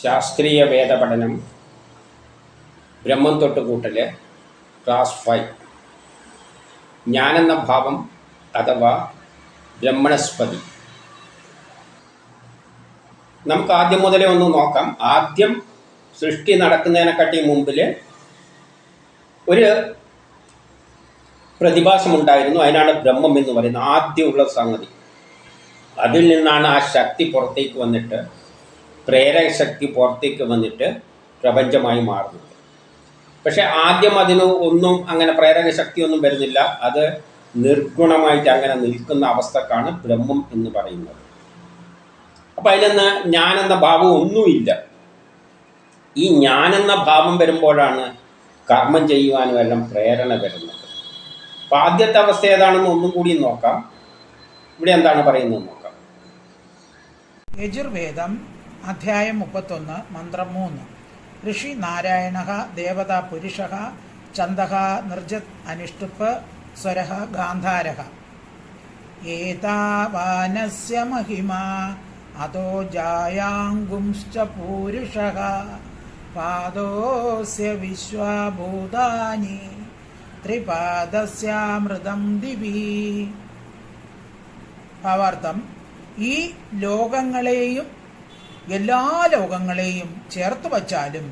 ശാസ്ത്രീയ വേദപഠനം ബ്രഹ്മം തൊട്ടുകൂട്ടൽ class five ഞാനെന്ന ഭാവം അഥവാ ബ്രഹ്മണസ്പതി. നമുക്ക് ആദ്യം മുതലേ ഒന്ന് നോക്കാം. ആദ്യം സൃഷ്ടി നടക്കുന്നതിനെക്കാട്ടി മുമ്പിൽ ഒരു പ്രതിഭാസമുണ്ടായിരുന്നു. അതിനാണ് ബ്രഹ്മം എന്ന് പറയുന്നത് ആദ്യമുള്ള സംഗതി. അതിൽ നിന്നാണ് ആ ശക്തി പുറത്തേക്ക് വന്നിട്ട് പ്രേരക ശക്തി പുറത്തേക്ക് വന്നിട്ട് പ്രപഞ്ചമായി മാറുന്നത് പക്ഷെ ആദ്യം അതിന് ഒന്നും അങ്ങനെ പ്രേരക ശക്തിയൊന്നും വരുന്നില്ല. അത് നിർഗുണമായിട്ട് അങ്ങനെ നിൽക്കുന്ന അവസ്ഥക്കാണ് ബ്രഹ്മം എന്ന് പറയുന്നത്. അപ്പം അതിലെന്ന് ഞാനെന്ന ഭാവം ഒന്നുമില്ല. ഈ ഞാനെന്ന ഭാവം വരുമ്പോഴാണ് കർമ്മം ചെയ്യുവാനും എല്ലാം പ്രേരണ വരുന്നത്. അപ്പം ആദ്യത്തെ അവസ്ഥ ഏതാണെന്ന് ഒന്നും കൂടി നോക്കാം. ഇവിടെ എന്താണ് പറയുന്നത് നോക്കാം. യജുർവേദം അധ്യായം മുപ്പത്തൊന്ന് മന്ത്രം മൂന്ന്. ഋഷി നാരായണ ദേവത പുരുഷ ചന്ദ നിർജത് അനുഷ്ടുപ്പ് സ്വര ഗാന്ധാര. ഏതാവാനസ്യ മഹിമ അതോ ജായാങ്കുംശ്ച പൂരുഷ. പാദോസ്യ വിശ്വഭൂതാനി ത്രിപാദസ്യാമൃതം ദിവി. ഭാവാർത്ഥം ഈ ലോകങ്ങളെയും എല്ലാ ലോകങ്ങളെയും ചേർത്ത് വച്ചാലും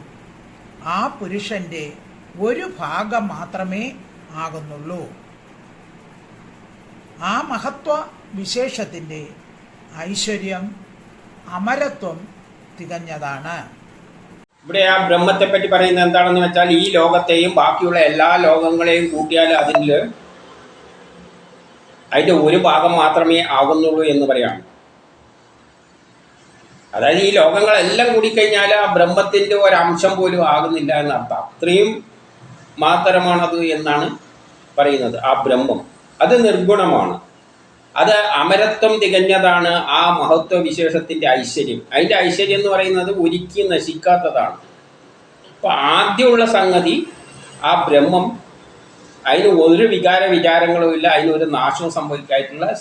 ആ പുരുഷന്റെ ഒരു ഭാഗം മാത്രമേ ആകുന്നുള്ളൂ. ആ മഹത്വ വിശേഷത്തിന്റെ ഐശ്വര്യം അമരത്വം തികഞ്ഞതാണ്. ഇവിടെ ആ ബ്രഹ്മത്തെ പറ്റി പറയുന്നത് എന്താണെന്ന് വെച്ചാൽ ഈ ലോകത്തെയും ബാക്കിയുള്ള എല്ലാ ലോകങ്ങളെയും കൂട്ടിയാൽ അതിൽ അതിന്റെ ഒരു ഭാഗം മാത്രമേ ആകുന്നുള്ളൂ എന്ന് പറയാണ് അതായത് ഈ ലോകങ്ങളെല്ലാം കൂടിക്കഴിഞ്ഞാൽ ആ ബ്രഹ്മത്തിന്റെ ഒരംശം പോലും ആകുന്നില്ല എന്നർത്ഥം അത്രയും മാത്രമാണത് എന്നാണ് പറയുന്നത്. ആ ബ്രഹ്മം. അത് നിർഗുണമാണ്. അത് അമരത്വം തികഞ്ഞതാണ് ആ മഹത്വ വിശേഷത്തിന്റെ ഐശ്വര്യം. അതിന്റെ ഐശ്വര്യം എന്ന് പറയുന്നത് ഒരിക്കലും നശിക്കാത്തതാണ്. അപ്പോൾ ആദ്യമുള്ള സംഗതി ആ ബ്രഹ്മം അതിന് ഒരു വികാര വിചാരങ്ങളും ഇല്ല അതിനൊരു നാശവും സംഭവിക്കായിട്ടുള്ള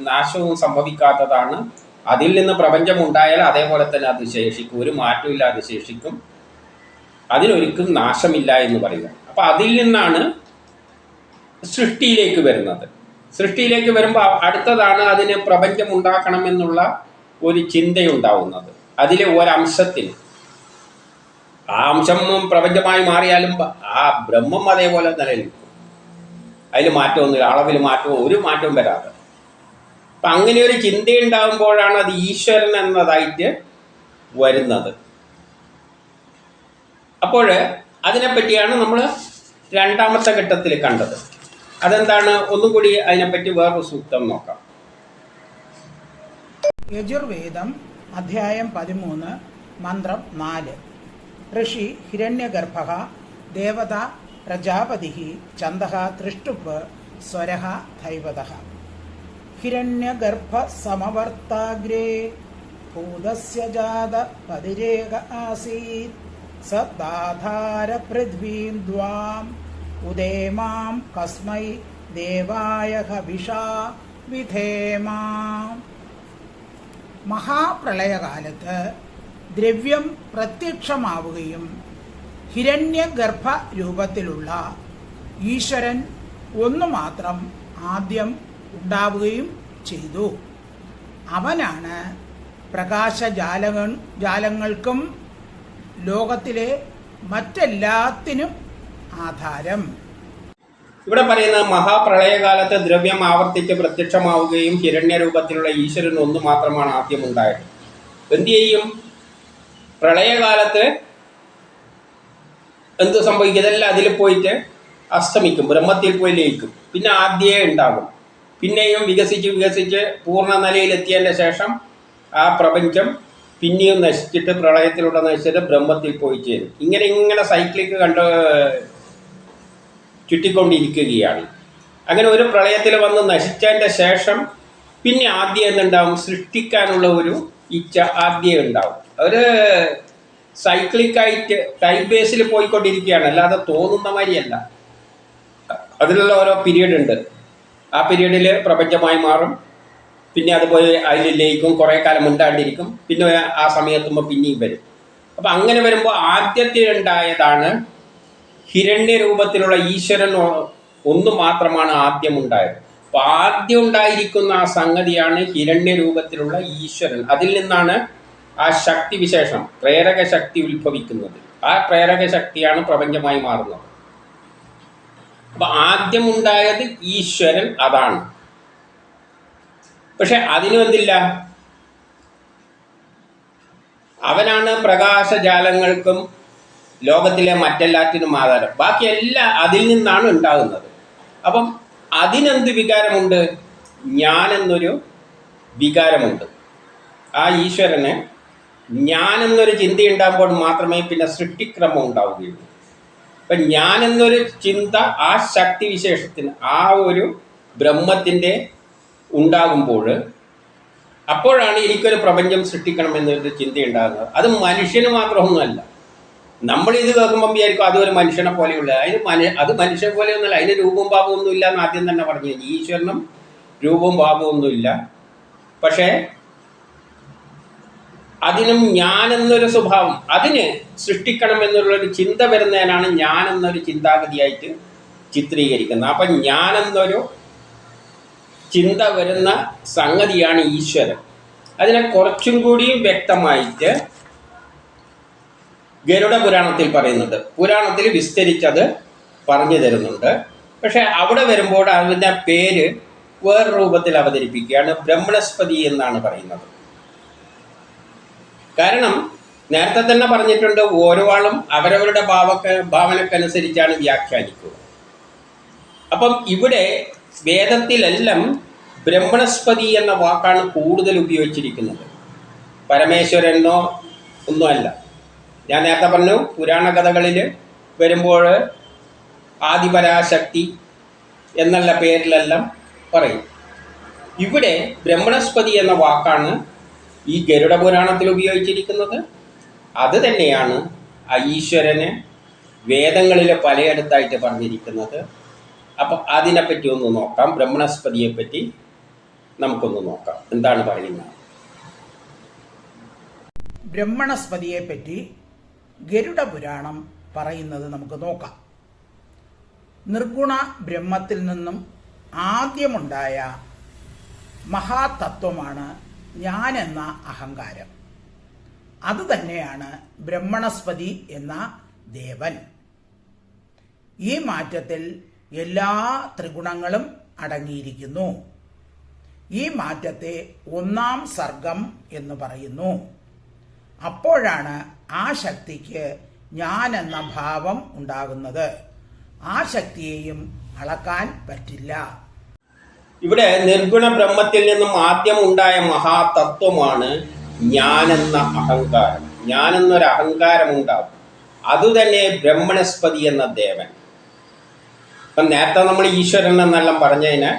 നാശവും സംഭവിക്കാത്തതാണ് അതിൽ നിന്ന് പ്രപഞ്ചം ഉണ്ടായാൽ അതേപോലെ തന്നെ അത് ശേഷിക്കും. ഒരു മാറ്റമില്ല ഇല്ലാതെ ശേഷിക്കും. അതിനൊരിക്കലും നാശമില്ല എന്ന് പറയുക അപ്പം അതിൽ നിന്നാണ് സൃഷ്ടിയിലേക്ക് വരുന്നത്. സൃഷ്ടിയിലേക്ക് വരുമ്പോൾ അടുത്തതാണ് അതിന് പ്രപഞ്ചം ഉണ്ടാക്കണം എന്നുള്ള ഒരു ചിന്തയുണ്ടാവുന്നത്. അതിലെ ഒരംശത്തിന് ആ അംശം പ്രപഞ്ചമായി മാറിയാലും ആ ബ്രഹ്മം അതേപോലെ നിലനിൽക്കും. അതിൽ മാറ്റമൊന്നുമില്ല അളവിൽ മാറ്റവും ഒരു മാറ്റവും വരാതെ. അപ്പം അങ്ങനെ ഒരു ചിന്തയുണ്ടാകുമ്പോഴാണ് അത് ഈശ്വരൻ എന്നതായിട്ട് വരുന്നത്. അപ്പോൾ അതിനെപ്പറ്റിയാണ് നമ്മൾ രണ്ടാമത്തെ ഘട്ടത്തിൽ കണ്ടത്. അതെന്താണ്? ഒന്നും കൂടി അതിനെപ്പറ്റി വേറൊരു സൂക്തം നോക്കാം. യജുർവേദം അധ്യായം പതിമൂന്ന് മന്ത്രം നാല്. ഋഷി ഹിരണ്യഗർഭ ദേവത പ്രജാപതി ചന്ദ തൃഷ്ടുപ്പ് സ്വര ധൈവത. ഹിരണ്യഗർഭ സമവർത്താഗ്രേ ഭൂതസ്യ ജാത പതിരേക ആസീത്. സ ദാധാര പൃഥ്വീം ദ്വാം ഉദേമാം കസ്മൈ ദേവായ ഹവിഷാ വിധേമാം മഹാപ്രളയകാലത്ത് ദ്രവ്യം പ്രത്യക്ഷമാവുകയും ഹിരണ്യഗർഭ രൂപത്തിലുള്ള ഈശ്വരൻ ഒന്നു മാത്രം ആദ്യം ഉണ്ടാവുകയും ചെയ്തു. അവനാണ് പ്രകാശ പ്രകാശജാലങ്ങൾ ജാലങ്ങൾക്കും ലോകത്തിലെ മറ്റെല്ലാത്തിനും ആധാരം. ഇവിടെ പറയുന്ന മഹാപ്രളയകാലത്ത് ദ്രവ്യം ആവർത്തിച്ച് പ്രത്യക്ഷമാവുകയും ഹിരണ്യരൂപത്തിലുള്ള ഈശ്വരൻ ഒന്നു മാത്രമാണ് ആദ്യം ഉണ്ടായത്. എന്തു ചെയ്യും? പ്രളയകാലത്ത് എന്ത് സംഭവിക്കും? ഇതെല്ലാം അതിൽ പോയിട്ട് അസ്തമിക്കും ബ്രഹ്മത്തിൽ പോയി ലയിക്കും. പിന്നെ ആദ്യേ ഉണ്ടാകും. പിന്നെയും വികസിച്ച് വികസിച്ച് പൂർണ നിലയിലെത്തിയതിന്റെ ശേഷം ആ പ്രപഞ്ചം പിന്നെയും നശിച്ചിട്ട് പ്രളയത്തിലൂടെ നശിച്ചിട്ട് ബ്രഹ്മത്തിൽ പോയി ചേരും. ഇങ്ങനെ ഇങ്ങനെ സൈക്ലിക്ക് കണ്ട് ചുറ്റിക്കൊണ്ടിരിക്കുകയാണ്. അങ്ങനെ ഒരു പ്രളയത്തിൽ വന്ന് നശിച്ചതിന്റെ ശേഷം പിന്നെ ആദ്യം എന്തുണ്ടാവും? സൃഷ്ടിക്കാനുള്ള ഒരു ഇച്ഛ ആദ്യം ഉണ്ടാവും. ഒരു സൈക്ലിക്കായിട്ട് ടൈം ബേസിൽ പോയിക്കൊണ്ടിരിക്കുകയാണ്. അല്ലാതെ തോന്നുന്ന മാതിരിയല്ല. അതിലുള്ള ഓരോ പീരീഡ് ഉണ്ട്. ആ പീരീഡിൽ പ്രപഞ്ചമായി മാറും. പിന്നെ അതുപോലെ അതിൽ ലയിക്കും കുറേ കാലം ഉണ്ടാണ്ടിരിക്കും പിന്നെ ആ സമയത്തുമ്പോൾ പിന്നെയും വരും. അപ്പൊ അങ്ങനെ വരുമ്പോൾ ആദ്യത്തിലുണ്ടായതാണ് ഹിരണ്യ രൂപത്തിലുള്ള ഈശ്വരൻ ഒന്ന് മാത്രമാണ് ആദ്യം ഉണ്ടായത്. അപ്പൊ ആദ്യം ഉണ്ടായിരിക്കുന്ന ആ സംഗതിയാണ് ഹിരണ്യ രൂപത്തിലുള്ള ഈശ്വരൻ. അതിൽ നിന്നാണ് ആ ശക്തി വിശേഷം പ്രേരക ശക്തി ഉത്ഭവിക്കുന്നത്. ആ പ്രേരക ശക്തിയാണ് പ്രപഞ്ചമായി മാറുന്നത്. അപ്പൊ ആദ്യം ഉണ്ടായത് ഈശ്വരൻ അതാണ്. പക്ഷെ അതിനും എന്തില്ല? അവനാണ് പ്രകാശജാലങ്ങൾക്കും ലോകത്തിലെ മറ്റെല്ലാറ്റിനും ആധാരം. ബാക്കി എല്ലാം അതിൽ നിന്നാണ് ഉണ്ടാകുന്നത്. അപ്പം അതിനെന്ത് വികാരമുണ്ട്? ഞാനെന്നൊരു വികാരമുണ്ട്. ആ ഈശ്വരന് ഞാനെന്നൊരു എന്നൊരു ഉണ്ടാകുമ്പോൾ മാത്രമേ പിന്നെ സൃഷ്ടിക്രമം ഉണ്ടാവുകയുള്ളൂ. അപ്പം ഞാനെന്നൊരു ചിന്ത ആ ശക്തി വിശേഷത്തിന് ആ ഒരു ബ്രഹ്മത്തിന്റെ ഉണ്ടാകുമ്പോൾ അപ്പോഴാണ് എനിക്കൊരു പ്രപഞ്ചം സൃഷ്ടിക്കണമെന്നൊരു ചിന്ത ഉണ്ടാകുന്നത് അത് മനുഷ്യന് മാത്രമൊന്നുമല്ല. നമ്മൾ ഇത് കേൾക്കുമ്പോൾ വിചാരിക്കും അതൊരു മനുഷ്യനെ പോലെയുള്ള അതിന് മനു അത് മനുഷ്യനെ പോലെയൊന്നുമല്ല. അതിന് രൂപവും ഭാവവും ഒന്നുമില്ല എന്ന് ആദ്യം തന്നെ പറഞ്ഞു. ഈശ്വരനും രൂപവും ഭാവവും ഒന്നുമില്ല. പക്ഷേ അതിനും ഞാൻ എന്നൊരു സ്വഭാവം. അതിന് സൃഷ്ടിക്കണം എന്നുള്ളൊരു ചിന്ത വരുന്നതിനാണ് ഞാൻ എന്നൊരു ചിന്താഗതിയായിട്ട് ചിത്രീകരിക്കുന്നത്. അപ്പം ഞാനെന്നൊരു ചിന്ത വരുന്ന സംഗതിയാണ് ഈശ്വരൻ. അതിനെ കുറച്ചും കൂടി വ്യക്തമായിട്ട് ഗരുഡ പുരാണത്തിൽ പറയുന്നുണ്ട്. പുരാണത്തിൽ വിസ്തരിച്ചത് പറഞ്ഞു തരുന്നുണ്ട്. പക്ഷെ അവിടെ വരുമ്പോൾ അതിന്റെ പേര് വേറെ രൂപത്തിൽ അവതരിപ്പിക്കുകയാണ്. ബ്രഹ്മണസ്പതി എന്നാണ് പറയുന്നത്. കാരണം നേരത്തെ തന്നെ പറഞ്ഞിട്ടുണ്ട് ഓരോ ആളും അവരവരുടെ ഭാവക്ക ഭാവനക്കനുസരിച്ചാണ് വ്യാഖ്യാനിക്കുക. അപ്പം ഇവിടെ വേദത്തിലെല്ലാം ബ്രഹ്മണസ്പതി എന്ന വാക്കാണ് കൂടുതൽ ഉപയോഗിച്ചിരിക്കുന്നത്. പരമേശ്വരനോ ഒന്നുമല്ല ഞാൻ നേരത്തെ പറഞ്ഞു പുരാണ കഥകളിൽ വരുമ്പോൾ ആദിപരാശക്തി എന്നുള്ള പേരിലെല്ലാം പറയും. ഇവിടെ ബ്രഹ്മണസ്പതി എന്ന വാക്കാണ് ഈ ഗരുഡ പുരാണത്തിൽ ഉപയോഗിച്ചിരിക്കുന്നത്? അത് തന്നെയാണ് ഈശ്വരനെ വേദങ്ങളിൽ പലയിടത്തായിട്ട് പറഞ്ഞിരിക്കുന്നത്. അപ്പം അതിനെപ്പറ്റി ഒന്ന് നോക്കാം. ബ്രഹ്മണസ്പതിയെപ്പറ്റി നമുക്കൊന്ന് നോക്കാം. എന്താണ് പറയുന്നത്? ബ്രഹ്മണസ്പതിയെപ്പറ്റി ഗരുഡ പുരാണം പറയുന്നത് നമുക്ക് നോക്കാം. നിർഗുണ ബ്രഹ്മത്തിൽ നിന്നും ആദ്യമുണ്ടായ മഹാതത്വമാണ് ഞാനെന്ന അഹങ്കാരം. അത് തന്നെയാണ് ബ്രഹ്മണസ്പതി എന്ന ദേവൻ. ഈ മാറ്റത്തിൽ എല്ലാ ത്രിഗുണങ്ങളും അടങ്ങിയിരിക്കുന്നു. ഈ മാറ്റത്തെ ഒന്നാം സർഗം എന്ന് പറയുന്നു. അപ്പോഴാണ് ആ ശക്തിക്ക് ഞാൻ എന്ന ഭാവം ഉണ്ടാകുന്നത്. ആ ശക്തിയെയും അളക്കാൻ പറ്റില്ല. ഇവിടെ നിർഗുണ ബ്രഹ്മത്തിൽ നിന്നും ആദ്യം ഉണ്ടായ മഹാതത്വമാണ് ഞാനെന്ന അഹങ്കാരം. ഞാനെന്നൊരു അഹങ്കാരം ഉണ്ടാകും അതുതന്നെ ബ്രഹ്മണസ്പതി എന്ന ദേവൻ. ഇപ്പം നേരത്തെ നമ്മൾ ഈശ്വരൻ എന്നെല്ലാം പറഞ്ഞതിന്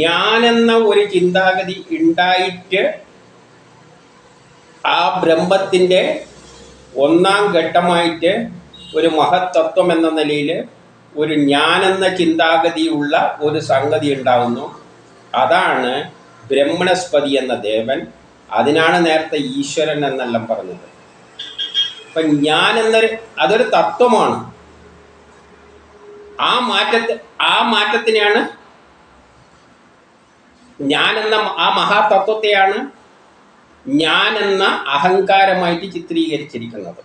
ഞാനെന്ന ഒരു ചിന്താഗതി ഉണ്ടായിട്ട് ആ ബ്രഹ്മത്തിന്റെ ഒന്നാം ഘട്ടമായിട്ട് ഒരു മഹത്തത്വം എന്ന നിലയിൽ ഒരു ഞാനെന്ന ചിന്താഗതിയുള്ള ഒരു സംഗതി ഉണ്ടാകുന്നു അതാണ് ബ്രഹ്മണസ്പതി എന്ന ദേവൻ അതിനാണ് നേരത്തെ ഈശ്വരൻ എന്നെല്ലാം പറഞ്ഞത്. അപ്പം ഞാൻ എന്നൊരു അതൊരു തത്വമാണ്. ആ മാറ്റത്തെ ആ മാറ്റത്തിനെയാണ് ഞാൻ എന്ന ആ മഹാതത്വത്തെയാണ് ഞാൻ എന്ന അഹങ്കാരമായിട്ട് ചിത്രീകരിച്ചിരിക്കുന്നത്.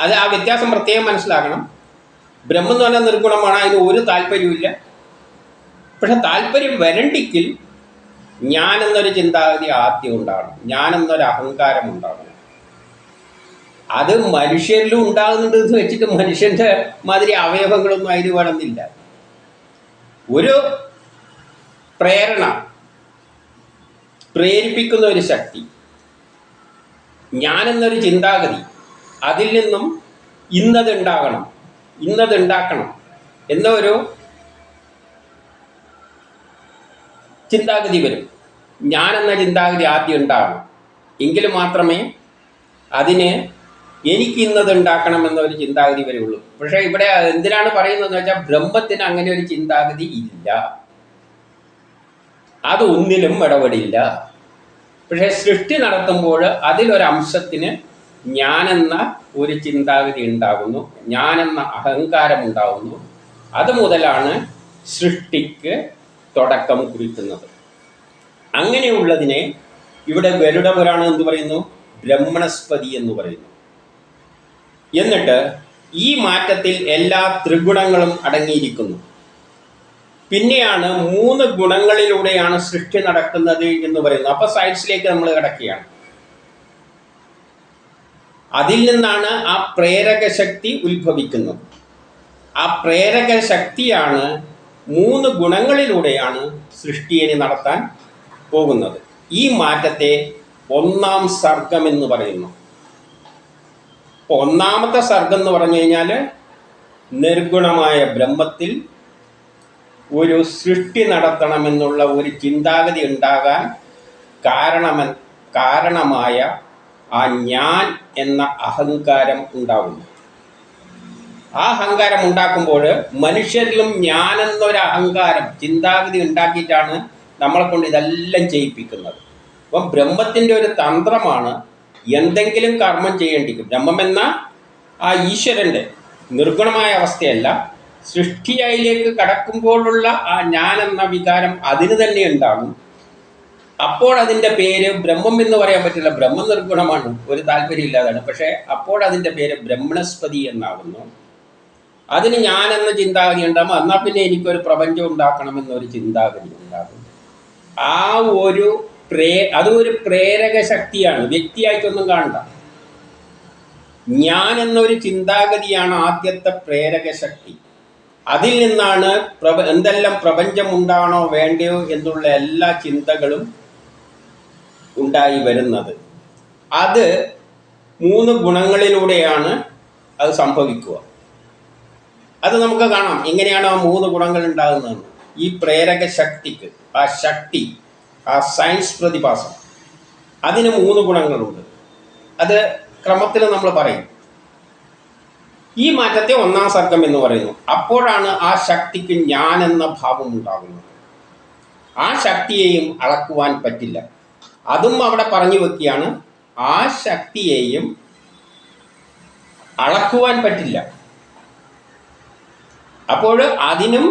അത് ആ വ്യത്യാസം പ്രത്യേകം മനസ്സിലാക്കണം. ബ്രഹ്മം എന്ന് പറഞ്ഞാൽ നിർഗുണമാണ് അതിന് ഒരു താല്പര്യമില്ല പക്ഷെ താല്പര്യം വരണ്ടിക്കിൽ ഞാൻ എന്നൊരു ചിന്താഗതി ആദ്യം ഉണ്ടാകണം ഞാൻ എന്നൊരു അഹങ്കാരം ഉണ്ടാകണം. അത് മനുഷ്യരിലും ഉണ്ടാകുന്നുണ്ട് എന്ന് വെച്ചിട്ട് മനുഷ്യന്റെ മാതിരി അവയവങ്ങളൊന്നും അതിന് വേണമെന്നില്ല. ഒരു പ്രേരണ പ്രേരിപ്പിക്കുന്ന ഒരു ശക്തി ഞാനെന്നൊരു ചിന്താഗതി അതിൽ നിന്നും ഇന്നത് ഉണ്ടാകണം. ഇന്നത് ഉണ്ടാക്കണം എന്ന ഒരു ചിന്താഗതി വരും. ഞാൻ എന്ന ചിന്താഗതി ആദ്യം ഉണ്ടാകണം എങ്കിൽ മാത്രമേ അതിന് എനിക്ക് ഇന്നത് ഉണ്ടാക്കണം എന്നൊരു ചിന്താഗതി വരുള്ളൂ. പക്ഷേ ഇവിടെ എന്തിനാണ് പറയുന്നതെന്ന് വെച്ചാൽ ബ്രഹ്മത്തിന് അങ്ങനെ ഒരു ചിന്താഗതി ഇല്ല. അത് ഒന്നിലും ഇടപെടില്ല. പക്ഷേ സൃഷ്ടി നടത്തുമ്പോൾ അതിലൊരംശത്തിന് ഞാനെന്ന ഒരു ചിന്താഗതി ഉണ്ടാകുന്നു ഞാനെന്ന അഹങ്കാരം ഉണ്ടാകുന്നു അത് മുതലാണ് സൃഷ്ടിക്ക് തുടക്കം കുറിക്കുന്നത്. അങ്ങനെയുള്ളതിനെ ഇവിടെ ഗരുഡ പുരാണം എന്ന് പറയുന്നു? ബ്രഹ്മണസ്പതി എന്ന് പറയുന്നു. എന്നിട്ട് ഈ മാറ്റത്തിൽ എല്ലാ ത്രിഗുണങ്ങളും അടങ്ങിയിരിക്കുന്നു. പിന്നെയാണ് മൂന്ന് ഗുണങ്ങളിലൂടെയാണ് സൃഷ്ടി നടക്കുന്നത് എന്ന് പറയുന്നത്. അപ്പോൾ സയൻസിലേക്ക് നമ്മൾ കിടക്കുകയാണ്. അതിൽ നിന്നാണ് ആ പ്രേരക ശക്തി ഉത്ഭവിക്കുന്നത്. ആ പ്രേരക ശക്തിയാണ് മൂന്ന് ഗുണങ്ങളിലൂടെയാണ് സൃഷ്ടിയെ നടത്താൻ പോകുന്നത്. ഈ മാറ്റത്തെ ഒന്നാം സർഗം എന്ന് പറയുന്നു. ഒന്നാമത്തെ സർഗം എന്ന് പറഞ്ഞു കഴിഞ്ഞാൽ നിർഗുണമായ ബ്രഹ്മത്തിൽ ഒരു സൃഷ്ടി നടത്തണമെന്നുള്ള ഒരു ചിന്താഗതി ഉണ്ടാകാൻ കാരണമെ കാരണമായ ആ ഞാൻ എന്ന അഹങ്കാരം ഉണ്ടാകുന്നു ആ അഹങ്കാരം ഉണ്ടാക്കുമ്പോൾ മനുഷ്യരിലും ഞാനെന്നൊരു അഹങ്കാരം ചിന്താഗതി ഉണ്ടാക്കിയിട്ടാണ് നമ്മളെ കൊണ്ട് ഇതെല്ലാം ചെയ്യിപ്പിക്കുന്നത്. അപ്പം ബ്രഹ്മത്തിന്റെ ഒരു തന്ത്രമാണ് എന്തെങ്കിലും കർമ്മം ചെയ്യേണ്ടിക്കും ബ്രഹ്മം എന്ന ആ ഈശ്വരന്റെ നിർഗുണമായ അവസ്ഥയല്ല. സൃഷ്ടിയായിലേക്ക് കടക്കുമ്പോഴുള്ള ആ ഞാൻ എന്ന വികാരം അതിന് തന്നെ ഉണ്ടാകും. അപ്പോൾ അതിന്റെ പേര് ബ്രഹ്മം എന്ന് പറയാൻ പറ്റില്ല. ബ്രഹ്മ നിർഗുണമാണ്. ഒരു താല്പര്യമില്ലാതാണ്. പക്ഷേ അപ്പോൾ അതിന്റെ പേര് ബ്രഹ്മണസ്പതി എന്നാകുന്നു അതിന് ഞാൻ എന്ന ചിന്താഗതി ഉണ്ടാകും എന്നാൽ പിന്നെ എനിക്കൊരു പ്രപഞ്ചം ഉണ്ടാക്കണമെന്നൊരു ചിന്താഗതി ഉണ്ടാകും. ആ ഒരു പ്രേ അതും ഒരു പ്രേരക ശക്തിയാണ്. വ്യക്തിയായിട്ടൊന്നും കാണണ്ട. ഞാൻ എന്നൊരു ചിന്താഗതിയാണ് ആദ്യത്തെ പ്രേരക ശക്തി. അതിൽ നിന്നാണ് പ്രപ എന്തെല്ലാം പ്രപഞ്ചം ഉണ്ടാണോ വേണ്ടയോ എന്നുള്ള എല്ലാ ചിന്തകളും ഉണ്ടായി വരുന്നത്. അത് മൂന്ന് ഗുണങ്ങളിലൂടെയാണ് അത് സംഭവിക്കുക. അത് നമുക്ക് കാണാം. എങ്ങനെയാണ് ആ മൂന്ന് ഗുണങ്ങൾ ഉണ്ടാകുന്നതെന്ന് ഈ പ്രേരക ശക്തിക്ക് ആ ശക്തി ആ സയൻസ് പ്രതിഭാസം. അതിന് മൂന്ന് ഗുണങ്ങളുണ്ട്. അത് ക്രമത്തിൽ നമ്മൾ പറയും. ഈ മാറ്റത്തെ ഒന്നാം സർഗം എന്ന് പറയുന്നു. അപ്പോഴാണ് ആ ശക്തിക്ക് ഞാൻ എന്ന ഭാവം ഉണ്ടാകുന്നത്. ആ ശക്തിയെയും അളക്കുവാൻ പറ്റില്ല. അതും അവിടെ പറഞ്ഞു വെക്കുകയാണ് ആ ശക്തിയെയും അളക്കുവാൻ പറ്റില്ല. അപ്പോൾ അതിനും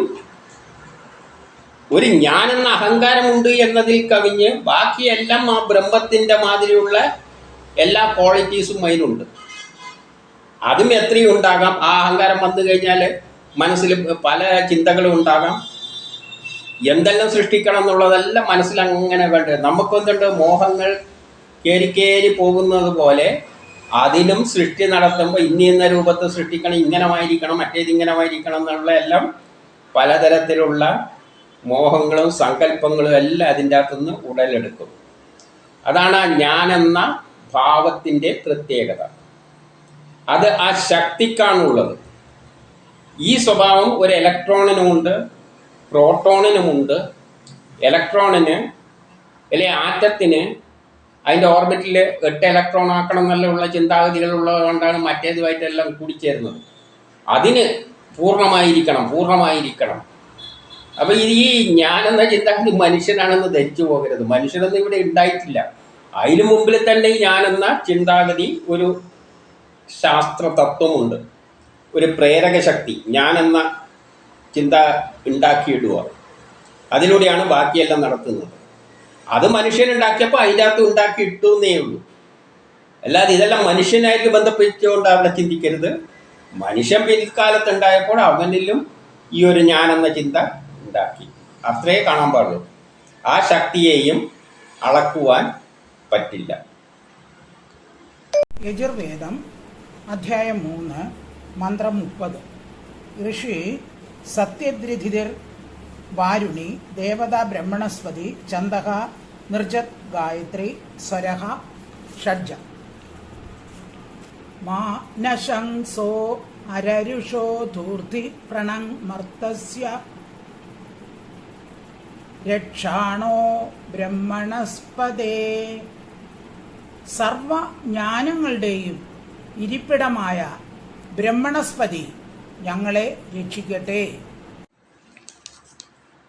ഒരു ഞാൻ എന്ന അഹങ്കാരമുണ്ട് എന്നതിൽ കവിഞ്ഞ് ബാക്കിയെല്ലാം ആ ബ്രഹ്മത്തിന്റെ മാതിരിയുള്ള എല്ലാ ക്വാളിറ്റീസും അതിനുണ്ട് അതും എത്രയും ഉണ്ടാകാം. ആ അഹങ്കാരം വന്നു കഴിഞ്ഞാൽ മനസ്സിൽ പല ചിന്തകളും ഉണ്ടാകാം. എന്തെല്ലാം സൃഷ്ടിക്കണം എന്നുള്ളതെല്ലാം മനസ്സിൽ അങ്ങനെ വേണ്ട. നമുക്കെന്തുണ്ട്? മോഹങ്ങൾ കയറി കയറി പോകുന്നത് പോലെ അതിനും സൃഷ്ടി നടത്തുമ്പോൾ ഇന്ന ഇന്ന രൂപത്തിൽ സൃഷ്ടിക്കണം മറ്റേത് ഇങ്ങനമായിരിക്കണം എന്നുള്ള എല്ലാം പലതരത്തിലുള്ള മോഹങ്ങളും സങ്കല്പങ്ങളും എല്ലാം അതിന്റെ അകത്തുനിന്ന് ഉടലെടുക്കും. അതാണ് ഞാനെന്ന ഭാവത്തിന്റെ പ്രത്യേകത. അത് ആ ശക്തിക്കാണുള്ളത്. ഈ സ്വഭാവം ഒരു ഇലക്ട്രോണിനുമുണ്ട്. പ്രോട്ടോണിനുമുണ്ട് ഇലക്ട്രോണിന് അല്ലെ ആറ്റത്തിന് അതിന്റെ ഓർബിറ്റിൽ എട്ട് ഇലക്ട്രോൺ ആക്കണം എന്നുള്ള ചിന്താഗതികൾ ഉള്ളതുകൊണ്ടാണ് മറ്റേതുമായിട്ടെല്ലാം കൂടിച്ചേരുന്നത്. അതിന് പൂർണമായിരിക്കണം പൂർണമായിരിക്കണം. അപ്പോൾ ഇത് ഈ ഞാനെന്ന ചിന്താഗതി മനുഷ്യനാണെന്ന് ധരിച്ചു പോകരുത്. മനുഷ്യനൊന്നും ഇവിടെ ഉണ്ടായിട്ടില്ല. അതിനു മുമ്പിൽ തന്നെ ഈ ഞാനെന്ന ചിന്താഗതി ഒരു ശാസ്ത്ര തത്വമുണ്ട് ഒരു പ്രേരക ശക്തി ഞാനെന്ന ചിന്ത ഉണ്ടാക്കിയിടുക. അതിലൂടെയാണ് ബാക്കിയെല്ലാം നടത്തുന്നത്. അത് മനുഷ്യനുണ്ടാക്കിയപ്പോൾ അതിന്റെ അകത്ത് ഉണ്ടാക്കി ഇട്ടു എന്നേ ഉള്ളൂ. അല്ലാതെ ഇതെല്ലാം മനുഷ്യനായിട്ട് ബന്ധപ്പെട്ടുകൊണ്ട് അവിടെ ചിന്തിക്കരുത്. മനുഷ്യൻ പിൽക്കാലത്ത് ഉണ്ടായപ്പോൾ അവനിലും ഈ ഒരു ഞാൻ എന്ന ചിന്ത ഉണ്ടാക്കി. അത്രേ കാണാൻ പാടുള്ളൂ. ആ ശക്തിയെയും അളക്കുവാൻ പറ്റില്ല. യജുർവേദം അധ്യായം മൂന്ന് മന്ത്രം മുപ്പത്. ഋഷി സത്യദ്രിധിതിർ വാരുണി ദേവത ബ്രഹ്മണസ്വതി ചന്ദക നിർജത് ഗായത്രി സ്വരഹ ഷഡ്ജ. മാനശംസോ അരരുഷോ ധൂർത്തി പ്രണങ് മർത്തസ്യ. രക്ഷാണോ ബ്രഹ്മണസ്പദേ. സർവ ജ്ഞാനങ്ങളുടെയും ഇരിപ്പിടമായ ബ്രഹ്മണസ്പതി ഞങ്ങളെ രക്ഷിക്കട്ടെ.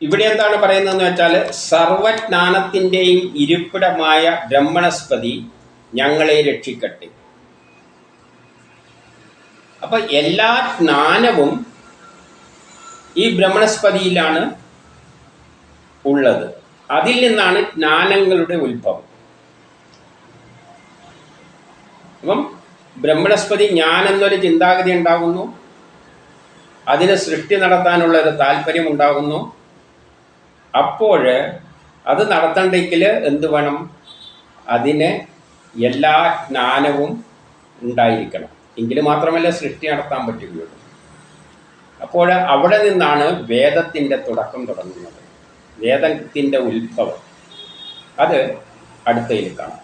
ഇവിടെ എന്താണ് പറയുന്നതെന്ന് വെച്ചാൽ സർവജ്ഞാനത്തിന്റെയും ഇരിപ്പിടമായ ബ്രഹ്മണസ്പതി ഞങ്ങളെ രക്ഷിക്കട്ടെ. അപ്പൊ എല്ലാ ജ്ഞാനവും ഈ ബ്രഹ്മണസ്പതിയിലാണ് ഉള്ളത്. അതിൽ നിന്നാണ് ജ്ഞാനങ്ങളുടെ ഉത്ഭവം. അപ്പം ബ്രഹ്മണസ്പതി ഞാൻ എന്നൊരു ചിന്താഗതി ഉണ്ടാകുന്നു. അതിന് സൃഷ്ടി നടത്താനുള്ള ഒരു താല്പര്യം ഉണ്ടാകുന്നു അപ്പോൾ അത് നടത്തണ്ടെങ്കിൽ എന്ത് വേണം? അതിന് എല്ലാ ജ്ഞാനവും ഉണ്ടായിരിക്കണം. എങ്കിൽ മാത്രമല്ല സൃഷ്ടി നടത്താൻ പറ്റുകയുള്ളൂ. അപ്പോൾ അവിടെ നിന്നാണ് വേദത്തിന്റെ തുടക്കം തുടങ്ങുന്നത്. വേദത്തിന്റെ ഉത്ഭവം. അത് അടുത്തയിൽ കാണാം.